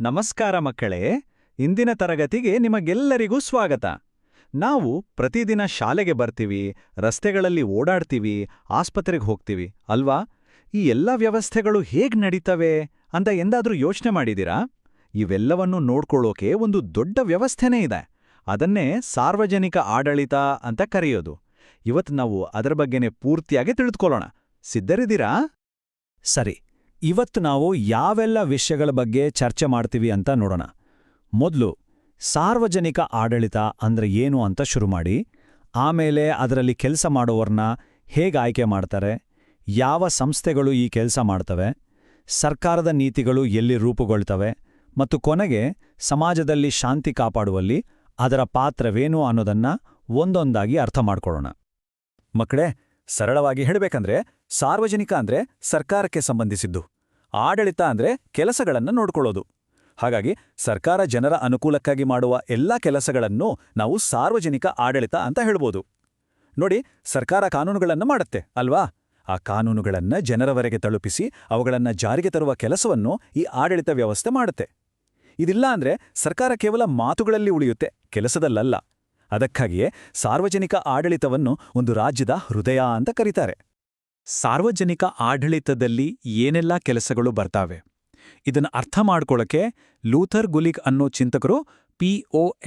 ನಮಸ್ಕಾರ ಮಕ್ಕಳೇ, ಇಂದಿನ ತರಗತಿಗೆ ನಿಮಗೆಲ್ಲರಿಗೂ ಸ್ವಾಗತ. ನಾವು ಪ್ರತಿದಿನ ಶಾಲೆಗೆ ಬರ್ತೀವಿ, ರಸ್ತೆಗಳಲ್ಲಿ ಓಡಾಡ್ತೀವಿ, ಆಸ್ಪತ್ರೆಗೆ ಹೋಗ್ತೀವಿ, ಅಲ್ವಾ? ಈ ಎಲ್ಲ ವ್ಯವಸ್ಥೆಗಳು ಹೇಗೆ ನಡೀತವೆ ಅಂತ ಎಂದಾದರೂ ಯೋಚನೆ ಮಾಡಿದ್ದೀರಾ? ಇವೆಲ್ಲವನ್ನೂ ನೋಡ್ಕೊಳ್ಳೋಕೆ ಒಂದು ದೊಡ್ಡ ವ್ಯವಸ್ಥೆನೇ ಇದೆ. ಅದನ್ನೇ ಸಾರ್ವಜನಿಕ ಆಡಳಿತ ಅಂತ ಕರೆಯೋದು. ಇವತ್ತು ನಾವು ಅದರ ಬಗ್ಗೆನೇ ಪೂರ್ತಿಯಾಗಿ ತಿಳಿದುಕೊಳ್ಳೋಣ. ಸಿದ್ಧರಿದ್ದೀರಾ? ಸರಿ ಇವತ್ತು ನಾವು ಯಾವೆಲ್ಲ ವಿಷಯಗಳ ಬಗ್ಗೆ ಚರ್ಚೆ ಮಾಡ್ತೀವಿ ಅಂತ ನೋಡೋಣ. ಮೊದಲು ಸಾರ್ವಜನಿಕ ಆಡಳಿತ ಅಂದ್ರೆ ಏನು ಅಂತ ಶುರು ಮಾಡಿ. ಆಮೇಲೆ ಅದರಲ್ಲಿ ಕೆಲಸ ಮಾಡೋವರ್ನ ಹೇಗೆ ಆಯ್ಕೆ ಮಾಡ್ತಾರೆ. ಯಾವ ಸಂಸ್ಥೆಗಳು ಈ ಕೆಲಸ ಮಾಡ್ತವೆ. ಸರ್ಕಾರದ ನೀತಿಗಳು ಎಲ್ಲಿ ರೂಪುಗೊಳ್ತವೆ. ಮತ್ತು ಕೊನೆಗೆ ಸಮಾಜದಲ್ಲಿ ಶಾಂತಿ ಕಾಪಾಡುವಲ್ಲಿ ಅದರ ಪಾತ್ರವೇನು ಅನ್ನೋದನ್ನ ಒಂದೊಂದಾಗಿ ಅರ್ಥ ಮಾಡ್ಕೊಳ್ಳೋಣ. ಮಕ್ಕಳೇ, ಸರಳವಾಗಿ ಹೇಳಬೇಕಂದ್ರೆ ಸಾರ್ವಜನಿಕ ಅಂದ್ರೆ ಸರ್ಕಾರಕ್ಕೆ ಸಂಬಂಧಿಸಿದ್ದು. ಆಡಳಿತ ಅಂದ್ರೆ ಕೆಲಸಗಳನ್ನು ನೋಡ್ಕೊಳ್ಳೋದು. ಹಾಗಾಗಿ ಸರ್ಕಾರ ಜನರ ಅನುಕೂಲಕ್ಕಾಗಿ ಮಾಡುವ ಎಲ್ಲಾ ಕೆಲಸಗಳನ್ನು ನಾವು ಸಾರ್ವಜನಿಕ ಆಡಳಿತ ಅಂತ ಹೇಳ್ಬೋದು. ನೋಡಿ, ಸರ್ಕಾರ ಕಾನೂನುಗಳನ್ನು ಮಾಡುತ್ತೆ, ಅಲ್ವಾ? ಆ ಕಾನೂನುಗಳನ್ನ ಜನರವರೆಗೆ ತಲುಪಿಸಿ ಅವುಗಳನ್ನು ಜಾರಿಗೆ ತರುವ ಕೆಲಸವನ್ನು ಈ ಆಡಳಿತ ವ್ಯವಸ್ಥೆ ಮಾಡುತ್ತೆ. ಇದಿಲ್ಲ ಅಂದ್ರೆ ಸರ್ಕಾರ ಕೇವಲ ಮಾತುಗಳಲ್ಲಿ ಉಳಿಯುತ್ತೆ, ಕೆಲಸದಲ್ಲಲ್ಲ. ಅದಕ್ಕಾಗಿಯೇ ಸಾರ್ವಜನಿಕ ಆಡಳಿತವನ್ನು ಒಂದು ರಾಜ್ಯದ ಹೃದಯ ಅಂತ ಕರೀತಾರೆ. ಸಾರ್ವಜನಿಕ ಆಡಳಿತದಲ್ಲಿ ಏನೆಲ್ಲ ಕೆಲಸಗಳು ಬರ್ತಾವೆ? ಇದನ್ನು ಅರ್ಥ ಮಾಡ್ಕೊಳ್ಳೋಕೆ ಲೂಥರ್ ಗುಲಿಗ್ ಅನ್ನೋ ಚಿಂತಕರು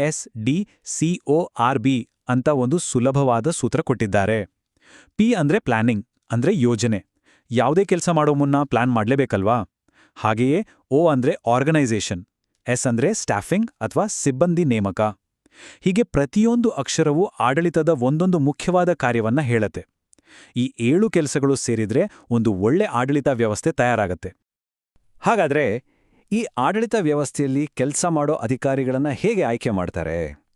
S D C O R B ಅಂತ ಒಂದು ಸುಲಭವಾದ ಸೂತ್ರ ಕೊಟ್ಟಿದ್ದಾರೆ. ಪಿ ಅಂದ್ರೆ ಪ್ಲಾನಿಂಗ್, ಅಂದ್ರೆ ಯೋಜನೆ. ಯಾವುದೇ ಕೆಲಸ ಮಾಡೋ ಮುನ್ನ ಪ್ಲಾನ್ ಮಾಡಲೇಬೇಕಲ್ವಾ? ಹಾಗೆಯೇ ಓ ಅಂದ್ರೆ ಆರ್ಗನೈಸೇಷನ್, ಎಸ್ ಅಂದ್ರೆ ಸ್ಟಾಫಿಂಗ್ ಅಥವಾ ಸಿಬ್ಬಂದಿ ನೇಮಕ. ಹೀಗೆ ಪ್ರತಿಯೊಂದು ಅಕ್ಷರವು ಆಡಳಿತದ ಒಂದೊಂದು ಮುಖ್ಯವಾದ ಕಾರ್ಯವನ್ನ ಹೇಳತ್ತೆ. ಈ ಏಳು ಕೆಲಸಗಳು ಸೇರಿದ್ರೆ ಒಂದು ಒಳ್ಳೆ ಆಡಳಿತ ವ್ಯವಸ್ಥೆ ತಯಾರಾಗತ್ತೆ. ಹಾಗಾದ್ರೆ ಈ ಆಡಳಿತ ವ್ಯವಸ್ಥೆಯಲ್ಲಿ ಕೆಲಸ ಮಾಡೋ ಅಧಿಕಾರಿಗಳನ್ನ ಹೇಗೆ ಆಯ್ಕೆ ಮಾಡ್ತಾರೆ?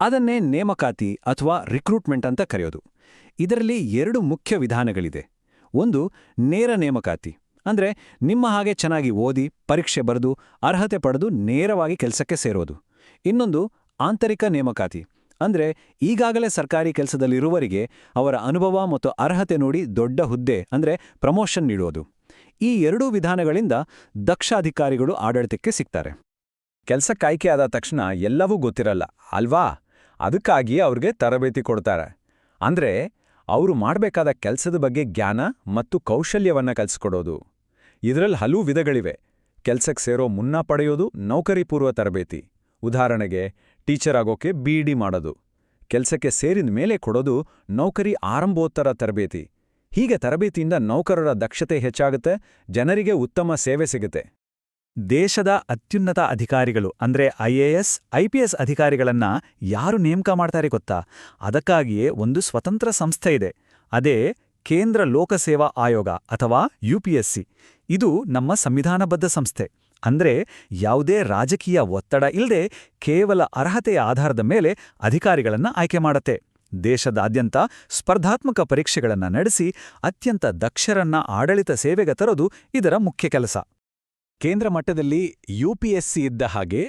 ಅದನ್ನೇ ನೇಮಕಾತಿ ಅಥವಾ ರಿಕ್ರೂಟ್ಮೆಂಟ್ ಅಂತ ಕರೆಯೋದು. ಇದರಲ್ಲಿ ಎರಡು ಮುಖ್ಯ ವಿಧಾನಗಳಿದೆ. ಒಂದು, ನೇರ ನೇಮಕಾತಿ. ಅಂದ್ರೆ ನಿಮ್ಮ ಹಾಗೆ ಚೆನ್ನಾಗಿ ಓದಿ, ಪರೀಕ್ಷೆ ಬರೆದು, ಅರ್ಹತೆ ಪಡೆದು ನೇರವಾಗಿ ಕೆಲಸಕ್ಕೆ ಸೇರೋದು. ಇನ್ನೊಂದು, ಆಂತರಿಕ ನೇಮಕಾತಿ. ಅಂದ್ರೆ ಈಗಾಗಲೇ ಸರ್ಕಾರಿ ಕೆಲಸದಲ್ಲಿರುವವರಿಗೆ ಅವರ ಅನುಭವ ಮತ್ತು ಅರ್ಹತೆ ನೋಡಿ ದೊಡ್ಡ ಹುದ್ದೆ ಅಂದ್ರೆ ಪ್ರಮೋಷನ್ ನೀಡುವುದು ಈ ಎರಡೂ ವಿಧಾನಗಳಿಂದ ದಕ್ಷ ಅಧಿಕಾರಿಗಳು ಆಡಳಿತಕ್ಕೆ ಸಿಗ್ತಾರೆ. ಕೆಲಸಕ್ಕಾಯ್ಕೆ ಆದ ತಕ್ಷಣ ಎಲ್ಲವೂ ಗೊತ್ತಿರಲ್ಲ, ಅಲ್ವಾ? ಅದಕ್ಕಾಗಿ ಅವ್ರಿಗೆ ತರಬೇತಿ ಕೊಡ್ತಾರೆ. ಅಂದ್ರೆ ಅವರು ಮಾಡಬೇಕಾದ ಕೆಲಸದ ಬಗ್ಗೆ ಜ್ಞಾನ ಮತ್ತು ಕೌಶಲ್ಯವನ್ನು ಕಲಿಸ್ಕೊಡೋದು. ಇದರಲ್ಲಿ ಹಲವು ವಿಧಗಳಿವೆ. ಕೆಲಸಕ್ಕೆ ಸೇರೋ ಮುನ್ನ ಪಡೆಯೋದು ನೌಕರಿಪೂರ್ವ ತರಬೇತಿ. ಉದಾಹರಣೆಗೆ, ಟೀಚರ್ ಆಗೋಕೆ ಬಿಇಡಿ ಮಾಡೋದು. ಕೆಲಸಕ್ಕೆ ಸೇರಿದ ಮೇಲೆ ಕೊಡೋದು ನೌಕರಿ ಆರಂಭೋತ್ತರ ತರಬೇತಿ. ಹೀಗೆ ತರಬೇತಿಯಿಂದ ನೌಕರರ ದಕ್ಷತೆ ಹೆಚ್ಚಾಗುತ್ತೆ, ಜನರಿಗೆ ಉತ್ತಮ ಸೇವೆ ಸಿಗುತ್ತೆ. ದೇಶದ ಅತ್ಯುನ್ನತ ಅಧಿಕಾರಿಗಳು ಅಂದ್ರೆ ಐಎಎಸ್ ಐಪಿಎಸ್ ಅಧಿಕಾರಿಗಳನ್ನ ಯಾರು ನೇಮಕ ಮಾಡ್ತಾರೆ ಗೊತ್ತಾ? ಅದಕ್ಕಾಗಿಯೇ ಒಂದು ಸ್ವತಂತ್ರ ಸಂಸ್ಥೆ ಇದೆ. ಅದೇ ಕೇಂದ್ರ ಲೋಕಸೇವಾ ಆಯೋಗ ಅಥವಾ ಯುಪಿಎಸ್ಸಿ ಇದು ನಮ್ಮ ಸಂವಿಧಾನಬದ್ಧ ಸಂಸ್ಥೆ. ಅಂದ್ರೆ ಯಾವುದೇ ರಾಜಕೀಯ ಒತ್ತಡ ಇಲ್ಲದೆ ಕೇವಲ ಅರ್ಹತೆಯ ಆಧಾರದ ಮೇಲೆ ಅಧಿಕಾರಿಗಳನ್ನು ಆಯ್ಕೆ ಮಾಡತ್ತೆ. ದೇಶದಾದ್ಯಂತ ಸ್ಪರ್ಧಾತ್ಮಕ ಪರೀಕ್ಷೆಗಳನ್ನು ನಡೆಸಿ ಅತ್ಯಂತ ದಕ್ಷರನ್ನ ಆಡಳಿತ ಸೇವೆಗೆ ತರೋದು ಇದರ ಮುಖ್ಯ ಕೆಲಸ. ಕೇಂದ್ರ ಮಟ್ಟದಲ್ಲಿ ಯುಪಿಎಸ್ಸಿ ಇದ್ದ ಹಾಗೆ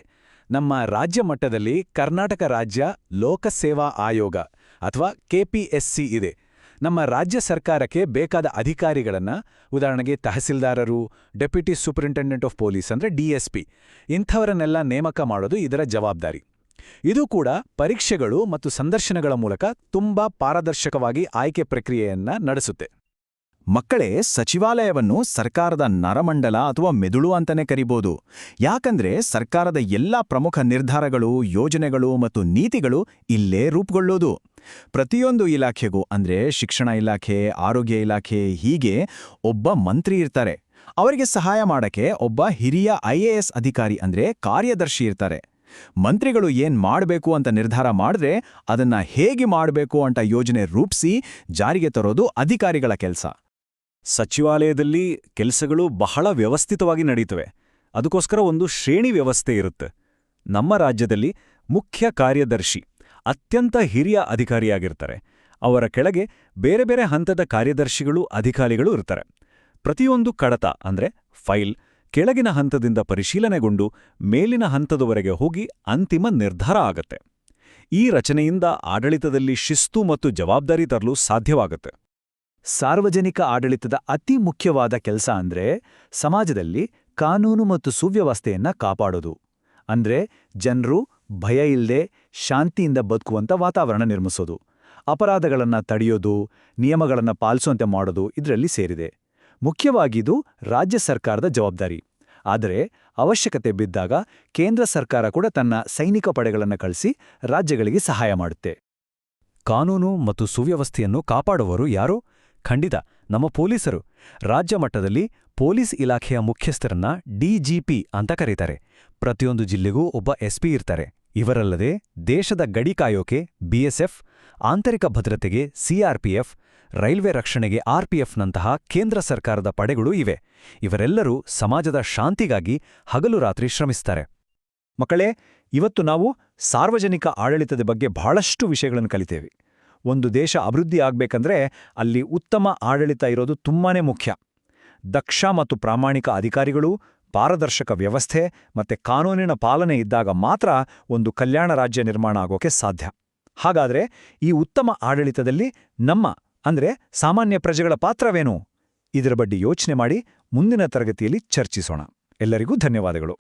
ನಮ್ಮ ರಾಜ್ಯ ಮಟ್ಟದಲ್ಲಿ ಕರ್ನಾಟಕ ರಾಜ್ಯ ಲೋಕಸೇವಾ ಆಯೋಗ ಅಥವಾ ಕೆಪಿಎಸ್ಸಿ ಇದೆ. ನಮ್ಮ ರಾಜ್ಯ ಸರ್ಕಾರಕ್ಕೆ ಬೇಕಾದ ಅಧಿಕಾರಿಗಳನ್ನು, ಉದಾಹರಣೆಗೆ ತಹಸೀಲ್ದಾರರು, ಡೆಪ್ಯೂಟಿ ಸೂಪರಿಂಟೆಂಡೆಂಟ್ ಆಫ್ ಪೊಲೀಸ್ ಅಂದ್ರೆ ಡಿಎಸ್ಪಿ ಇಂಥವರನ್ನೆಲ್ಲ ನೇಮಕ ಮಾಡೋದು ಇದರ ಜವಾಬ್ದಾರಿ. ಇದು ಕೂಡ ಪರೀಕ್ಷೆಗಳು ಮತ್ತು ಸಂದರ್ಶನಗಳ ಮೂಲಕ ತುಂಬಾ ಪಾರದರ್ಶಕವಾಗಿ ಆಯ್ಕೆ ಪ್ರಕ್ರಿಯೆಯನ್ನ ನಡೆಸುತ್ತೆ. ಮಕ್ಕಳೇ, ಸಚಿವಾಲಯವನ್ನು ಸರ್ಕಾರದ ನರಮಂಡಲ ಅಥವಾ ಮೆದುಳು ಅಂತಾನೆ ಕರಿಬೋದು. ಯಾಕಂದ್ರೆ ಸರ್ಕಾರದ ಎಲ್ಲಾ ಪ್ರಮುಖ ನಿರ್ಧಾರಗಳು, ಯೋಜನೆಗಳು ಮತ್ತು ನೀತಿಗಳು ಇಲ್ಲೇ ರೂಪುಗೊಳ್ಳೋದು. ಪ್ರತಿಯೊಂದು ಇಲಾಖೆಗೂ, ಅಂದ್ರೆ ಶಿಕ್ಷಣ ಇಲಾಖೆ, ಆರೋಗ್ಯ ಇಲಾಖೆ, ಹೀಗೆ ಒಬ್ಬ ಮಂತ್ರಿ ಇರ್ತಾರೆ. ಅವರಿಗೆ ಸಹಾಯ ಮಾಡಕ್ಕೆ ಒಬ್ಬ ಹಿರಿಯ ಐಎಎಸ್ ಅಧಿಕಾರಿ, ಅಂದ್ರೆ ಕಾರ್ಯದರ್ಶಿ ಇರ್ತಾರೆ. ಮಂತ್ರಿಗಳು ಏನ್ ಮಾಡಬೇಕು ಅಂತ ನಿರ್ಧಾರ ಮಾಡಿದ್ರೆ ಅದನ್ನ ಹೇಗೆ ಮಾಡಬೇಕು ಅಂತ ಯೋಜನೆ ರೂಪಿಸಿ ಜಾರಿಗೆ ತರೋದು ಅಧಿಕಾರಿಗಳ ಕೆಲಸ. ಸಚಿವಾಲಯದಲ್ಲಿ ಕೆಲಸಗಳು ಬಹಳ ವ್ಯವಸ್ಥಿತವಾಗಿ ನಡೀತವೆ. ಅದಕ್ಕೋಸ್ಕರ ಒಂದು ಶ್ರೇಣಿ ವ್ಯವಸ್ಥೆ ಇರುತ್ತೆ. ನಮ್ಮ ರಾಜ್ಯದಲ್ಲಿ ಮುಖ್ಯ ಕಾರ್ಯದರ್ಶಿ, ಅತ್ಯಂತ ಹಿರಿಯ ಅಧಿಕಾರಿಯಾಗಿರ್ತಾರೆ. ಅವರ ಕೆಳಗೆ ಬೇರೆ ಬೇರೆ ಹಂತದ ಕಾರ್ಯದರ್ಶಿಗಳು, ಅಧಿಕಾರಿಗಳು ಇರ್ತಾರೆ. ಪ್ರತಿಯೊಂದು ಕಡತ, ಅಂದ್ರೆ ಫೈಲ್, ಕೆಳಗಿನ ಹಂತದಿಂದ ಪರಿಶೀಲನೆಗೊಂಡು ಮೇಲಿನ ಹಂತದವರೆಗೆ ಹೋಗಿ ಅಂತಿಮ ನಿರ್ಧಾರ ಆಗತ್ತೆ. ಈ ರಚನೆಯಿಂದ ಆಡಳಿತದಲ್ಲಿ ಶಿಸ್ತು ಮತ್ತು ಜವಾಬ್ದಾರಿ ತರಲು ಸಾಧ್ಯವಾಗುತ್ತೆ. ಸಾರ್ವಜನಿಕ ಆಡಳಿತದ ಅತಿ ಮುಖ್ಯವಾದ ಕೆಲಸ ಅಂದ್ರೆ ಸಮಾಜದಲ್ಲಿ ಕಾನೂನು ಮತ್ತು ಸುವ್ಯವಸ್ಥೆಯನ್ನ ಕಾಪಾಡೋದು. ಅಂದ್ರೆ ಜನರು ಭಯ ಇಲ್ಲದೆ ಶಾಂತಿಯಿಂದ ಬದುಕುವಂತ ವಾತಾವರಣ ನಿರ್ಮಿಸೋದು. ಅಪರಾಧಗಳನ್ನ ತಡೆಯೋದು, ನಿಯಮಗಳನ್ನ ಪಾಲಿಸುವಂತೆ ಮಾಡೋದು ಇದರಲ್ಲಿ ಸೇರಿದೆ. ಮುಖ್ಯವಾಗಿದು ರಾಜ್ಯ ಸರ್ಕಾರದ ಜವಾಬ್ದಾರಿ. ಆದರೆ ಅವಶ್ಯಕತೆ ಬಿದ್ದಾಗ ಕೇಂದ್ರ ಸರ್ಕಾರ ಕೂಡ ತನ್ನ ಸೈನಿಕ ಪಡೆಗಳನ್ನು ಕಳಿಸಿ ರಾಜ್ಯಗಳಿಗೆ ಸಹಾಯ ಮಾಡುತ್ತೆ. ಕಾನೂನು ಮತ್ತು ಸುವ್ಯವಸ್ಥೆಯನ್ನು ಕಾಪಾಡುವರು ಯಾರು? ಖಂಡಿತ, ನಮ್ಮ ಪೊಲೀಸರು. ರಾಜ್ಯ ಮಟ್ಟದಲ್ಲಿ ಪೊಲೀಸ್ ಇಲಾಖೆಯ ಮುಖ್ಯಸ್ಥರನ್ನ ಡಿಜಿಪಿ ಅಂತ ಕರೀತಾರೆ. ಪ್ರತಿಯೊಂದು ಜಿಲ್ಲೆಗೂ ಒಬ್ಬ ಎಸ್ಪಿ ಇರ್ತಾರೆ. ಇವರಲ್ಲದೆ ದೇಶದ ಗಡಿ ಕಾಯೋಕೆ ಬಿಎಸ್ಎಫ್ ಆಂತರಿಕ ಭದ್ರತೆಗೆ ಸಿಆರ್ಪಿಎಫ್ ರೈಲ್ವೆ ರಕ್ಷಣೆಗೆ ಆರ್ಪಿಎಫ್ನಂತಹ ಕೇಂದ್ರ ಸರ್ಕಾರದ ಪಡೆಗಳು ಇವೆ. ಇವರೆಲ್ಲರೂ ಸಮಾಜದ ಶಾಂತಿಗಾಗಿ ಹಗಲು ರಾತ್ರಿ ಶ್ರಮಿಸ್ತಾರೆ. ಮಕ್ಕಳೇ, ಇವತ್ತು ನಾವು ಸಾರ್ವಜನಿಕ ಆಡಳಿತದ ಬಗ್ಗೆ ಬಹಳಷ್ಟು ವಿಷಯಗಳನ್ನು ಕಲಿತೇವೆ. ಒಂದು ದೇಶ ಅಭಿವೃದ್ಧಿ ಆಗಬೇಕಂದ್ರೆ ಅಲ್ಲಿ ಉತ್ತಮ ಆಡಳಿತ ಇರೋದು ತುಂಬಾನೇ ಮುಖ್ಯ. ದಕ್ಷ ಮತ್ತು ಪ್ರಾಮಾಣಿಕ ಅಧಿಕಾರಿಗಳು, ಪಾರದರ್ಶಕ ವ್ಯವಸ್ಥೆ ಮತ್ತೆ ಕಾನೂನಿನ ಪಾಲನೆ ಇದ್ದಾಗ ಮಾತ್ರ ಒಂದು ಕಲ್ಯಾಣ ರಾಜ್ಯ ನಿರ್ಮಾಣ ಆಗೋಕೆ ಸಾಧ್ಯ. ಹಾಗಾದ್ರೆ ಈ ಉತ್ತಮ ಆಡಳಿತದಲ್ಲಿ ನಮ್ಮ, ಅಂದ್ರೆ ಸಾಮಾನ್ಯ ಪ್ರಜೆಗಳ ಪಾತ್ರವೇನು? ಇದರ ಬಗ್ಗೆ ಯೋಚನೆ ಮಾಡಿ ಮುಂದಿನ ತರಗತಿಯಲ್ಲಿ ಚರ್ಚಿಸೋಣ. ಎಲ್ಲರಿಗೂ ಧನ್ಯವಾದಗಳು.